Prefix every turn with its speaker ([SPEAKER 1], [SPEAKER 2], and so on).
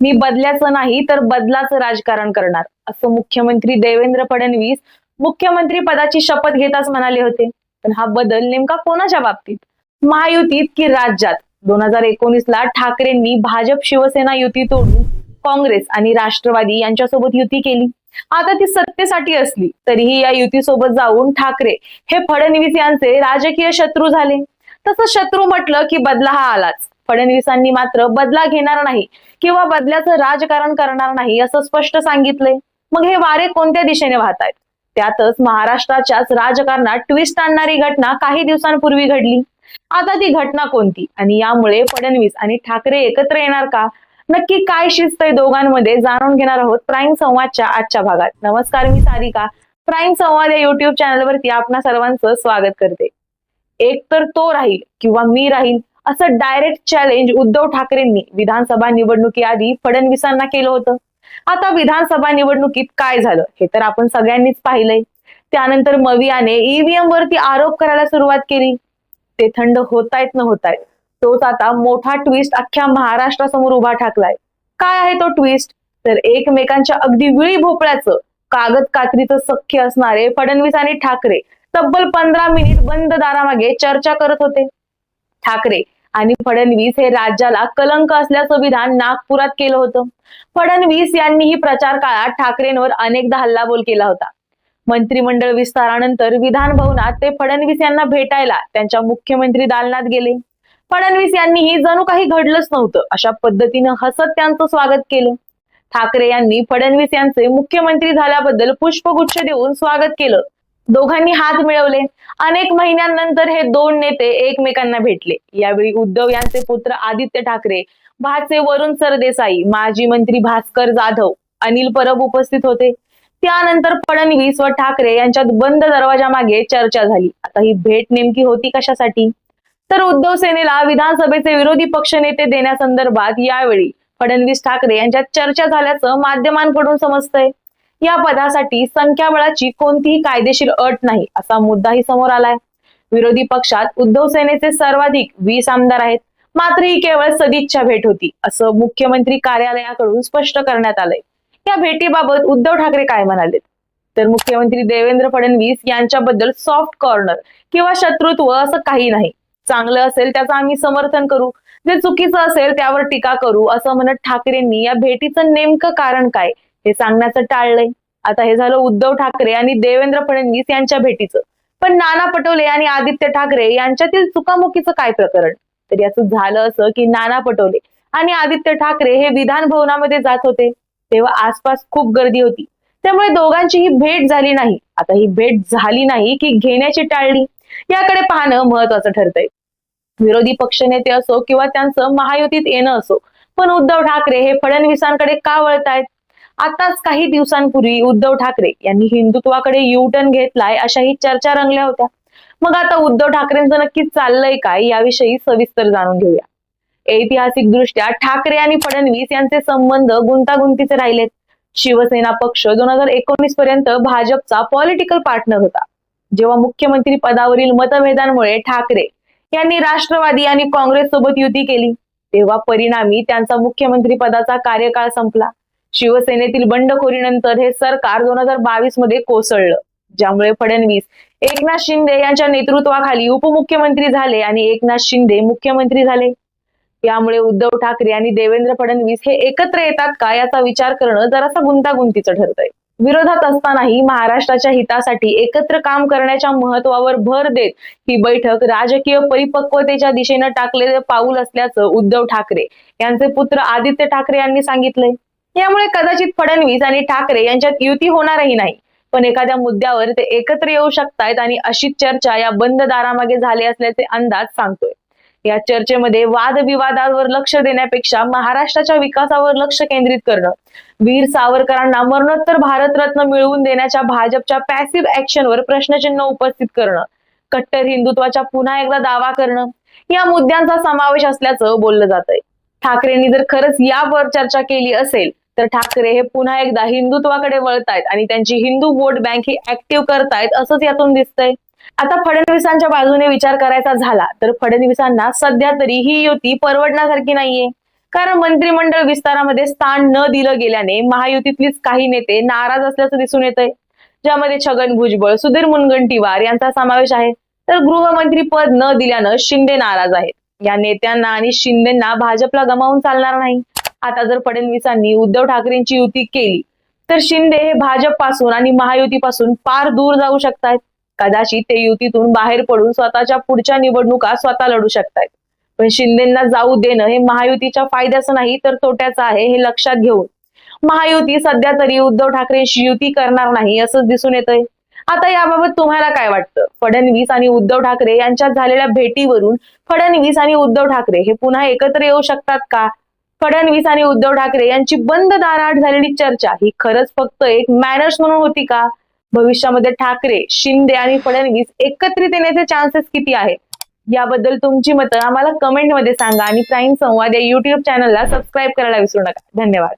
[SPEAKER 1] मी बदल्याचं नाही तर बदलाचं राजकारण करणार असं मुख्यमंत्री देवेंद्र फडणवीस मुख्यमंत्री पदाची शपथ घेताच म्हणाले होते. पण हा बदल नेमका कोणाच्या बाबतीत? महायुतीत की राज्यात? दोन हजार एकोणीस ला ठाकरेंनी भाजप शिवसेना युती तोडून काँग्रेस आणि राष्ट्रवादी यांच्यासोबत युती केली. आता ती सत्तेसाठी असली तरीही या युतीसोबत जाऊन ठाकरे हे फडणवीस यांचे राजकीय शत्रू झाले. तसं शत्रू म्हटलं की बदला हा आलाच. फडणवीसांनी मात्र बदला घेणार नाही किंवा बदल्याचं राजकारण करणार नाही असं स्पष्ट सांगितलंय. मग हे वारे कोणत्या दिशेने वाहत आहेत त्यातच महाराष्ट्राच्याच राजकारणात ट्विस्ट आणणारी घटना काही दिवसांपूर्वी घडली. आता ती घटना कोणती? आणि यामुळे फडणवीस आणि ठाकरे एकत्र येणार का? नक्की काय शिस्त दोघांमध्ये जाणून घेणार आहोत प्राईम संवादच्या आजच्या भागात. नमस्कार मी सारिका. प्राईम संवाद या युट्यूब चॅनलवरती आपणा सर्वांचं स्वागत करते. एक तर तो राहील किंवा मी राहील असं डायरेक्ट चॅलेंज उद्धव ठाकरेंनी विधानसभा निवडणुकीआधी फडणवीसांना केलं होतं. आता विधानसभा निवडणुकीत काय झालं हे तर आपण सगळ्यांनीच पाहिलंय. त्यानंतर मवियाने ईव्हीएम वरती आरोप करायला सुरुवात केली. ते थंड होतायत न होतायत तोच आता मोठा ट्विस्ट अख्ख्या महाराष्ट्रासमोर उभा ठाकलाय. काय आहे तो ट्विस्ट तर एकमेकांच्या अगदी विळी भोपळ्याचं कागद कात्रीचं सख्य असणारे फडणवीस आणि ठाकरे तब्बल पंधरा मिनिट बंद दारामागे चर्चा करत होते. ठाकरे आणि फडणवीस हे राज्याला कलंक असल्याचं विधान नागपुरात केलं होतं. फडणवीस यांनीही प्रचार काळात ठाकरेंवर अनेकदा हल्लाबोल केला होता. मंत्रिमंडळ विस्तारानंतर विधान भवनात ते फडणवीस यांना भेटायला त्यांच्या मुख्यमंत्री दालनात गेले. फडणवीस यांनीही जणू काही घडलंच नव्हतं अशा पद्धतीनं हसत त्यांचं स्वागत केलं. ठाकरे यांनी फडणवीस यांचे मुख्यमंत्री झाल्याबद्दल पुष्पगुच्छ देऊन स्वागत केलं. दोघांनी हात मिळवले. अनेक महिन्यांनंतर हे दोन नेते एकमेकांना भेटले. यावेळी उद्धव यांचे पुत्र आदित्य ठाकरे भाचे वरुण सरदेसाई माजी मंत्री भास्कर जाधव अनिल परब उपस्थित होते. त्यानंतर फडणवीस व ठाकरे यांच्यात बंद दरवाजा मागे चर्चा झाली. आता ही भेट नेमकी होती कशासाठी? तर उद्धव सेनेला विधानसभेचे विरोधी पक्षनेते देण्यासंदर्भात यावेळी फडणवीस ठाकरे यांच्यात चर्चा झाल्याचं माध्यमांकडून समजतंय. या पदासाठी संख्याबळाची कोणतीही कायदेशीर अट नाही असा मुद्दाही समोर आलाय. विरोधी पक्षात उद्धव सेनेचे सर्वाधिक वीस आमदार आहेत. मात्र ही केवळ सदिच्छा भेट होती असं मुख्यमंत्री कार्यालयाकडून स्पष्ट करण्यात आलंय. या भेटीबाबत उद्धव ठाकरे काय म्हणाले तर मुख्यमंत्री देवेंद्र फडणवीस यांच्याबद्दल सॉफ्ट कॉर्नर किंवा शत्रुत्व असं काही नाही. चांगलं असेल त्याचं आम्ही समर्थन करू. जे चुकीचं असेल त्यावर टीका करू असं म्हणत ठाकरेंनी या भेटीचं नेमकं कारण काय? हे सांगण्याचं टाळलंय. आता हे झालं उद्धव ठाकरे आणि देवेंद्र फडणवीस यांच्या भेटीचं. पण नाना पटोले आणि आदित्य ठाकरे यांच्यातील चुकामुकीचं काय प्रकरण? तरी असं झालं असं की नाना पटोले आणि आदित्य ठाकरे हे विधान भवनामध्ये जात होते. तेव्हा आसपास खूप गर्दी होती. त्यामुळे दोघांची ही भेट झाली नाही. आता ही भेट झाली नाही की घेण्याची टाळली. याकडे पाहणं महत्वाचं ठरतंय. विरोधी पक्षनेते असो किंवा त्यांचं महायुतीत येणं असो. पण उद्धव ठाकरे हे फडणवीसांकडे का वळतायत? आताच काही दिवसांपूर्वी उद्धव ठाकरे यांनी हिंदुत्वाकडे यू टर्न घेतलाय अशाही चर्चा रंगल्या होत्या. मग आता उद्धव ठाकरेंचं नक्की चाललंय काय याविषयी सविस्तर जाणून घेऊया. ऐतिहासिक दृष्ट्या ठाकरे आणि फडणवीस यांचे संबंध गुंतागुंतीचे राहिलेत. शिवसेना पक्ष दोन हजार एकोणीस पर्यंत भाजपचा पॉलिटिकल पार्टनर होता. जेव्हा मुख्यमंत्री पदावरील मतभेदांमुळे ठाकरे यांनी राष्ट्रवादी आणि काँग्रेस सोबत युती केली तेव्हा परिणामी त्यांचा मुख्यमंत्री पदाचा कार्यकाळ संपला. शिवसेनेतील बंडखोरीनंतर हे सरकार दोन हजार बावीसमध्ये कोसळलं. ज्यामुळे फडणवीस एकनाथ शिंदे यांच्या नेतृत्वाखाली उपमुख्यमंत्री झाले आणि एकनाथ शिंदे मुख्यमंत्री झाले. यामुळे उद्धव ठाकरे आणि देवेंद्र फडणवीस हे एकत्र येतात का याचा विचार करणं जरासा गुंतागुंतीचं ठरतंय. विरोधात असतानाही महाराष्ट्राच्या हितासाठी एकत्र काम करण्याच्या महत्वावर भर देत ही बैठक राजकीय परिपक्वतेच्या दिशेनं टाकलेलं पाऊल असल्याचं उद्धव ठाकरे यांचे पुत्र आदित्य ठाकरे यांनी सांगितलंय. यामुळे कदाचित फडणवीस आणि ठाकरे यांच्यात युती होणारही नाही. पण एखाद्या मुद्द्यावर ते एकत्र येऊ शकतायत आणि अशी चर्चा या बंद दारामागे झाली असल्याचे अंदाज सांगतोय. या चर्चेमध्ये वादविवादावर लक्ष देण्यापेक्षा महाराष्ट्राच्या विकासावर लक्ष केंद्रित करणं वीर सावरकरांना मरणोत्तर भारतरत्न मिळवून देण्याच्या भाजपच्या पॅसिव्ह ऍक्शनवर प्रश्नचिन्ह उपस्थित करणं कट्टर हिंदुत्वाच्या पुन्हा एकदा दावा करणं या मुद्द्यांचा समावेश असल्याचं बोललं जात आहे ठाकरेंनी जर खरंच यावर चर्चा केली असेल तर ठाकरे हे पुन्हा एकदा हिंदुत्वाकडे वळतायत आणि त्यांची हिंदू वोट बँक ही ऍक्टिव्ह करतायत असंच यातून दिसतंय. आता फडणवीसांच्या बाजूने विचार करायचा झाला तर फडणवीसांना सध्या तरी ही युती परवडण्यासारखी नाहीये. कारण मंत्रिमंडळ विस्तारामध्ये स्थान न दिलं गेल्याने महायुतीतलीच काही नेते नाराज असल्याचं दिसून येत आहे ज्यामध्ये छगन भुजबळ सुधीर मुनगंटीवार यांचा समावेश आहे. तर गृहमंत्री पद न दिल्यानं शिंदे नाराज आहेत. या नेत्यांना आणि शिंदेना भाजपला गमावून चालणार नाही. आता जर फडणवीसांनी उद्धव ठाकरेंची युती केली तर शिंदे हे भाजपपासून आणि महायुतीपासून फार दूर जाऊ शकतात कदाचित ते युतीतून बाहेर पडून स्वतःच्या पुढच्या निवडणुका स्वतः लढू शकतात पण शिंदेना जाऊ देणं हे महायुतीच्या फायद्याचं नाही तर तोट्याचं आहे हे लक्षात घेऊन. महायुती सध्या तरी उद्धव ठाकरेंशी युती करणार नाही असंच दिसून येतंय. आता याबाबत तुम्हाला काय वाटतं? फडणवीस आणि उद्धव ठाकरे यांच्यात झालेल्या भेटीवरून फडणवीस आणि उद्धव ठाकरे हे पुन्हा एकत्र येऊ शकतात का? फडणवीस आणि उद्धव ठाकरे यांची बंद दाराआड झालेली चर्चा ही खरंच फक्त एक मॅनर्स म्हणून होती का? भविष्यामध्ये ठाकरे शिंदे आणि फडणवीस एकत्रित येण्याचे चान्सेस किती आहेत? याबद्दल तुमची मतं आम्हाला कमेंटमध्ये सांगा आणि प्राईम संवाद या युट्यूब चॅनलला सबस्क्राईब करायला विसरू नका. धन्यवाद.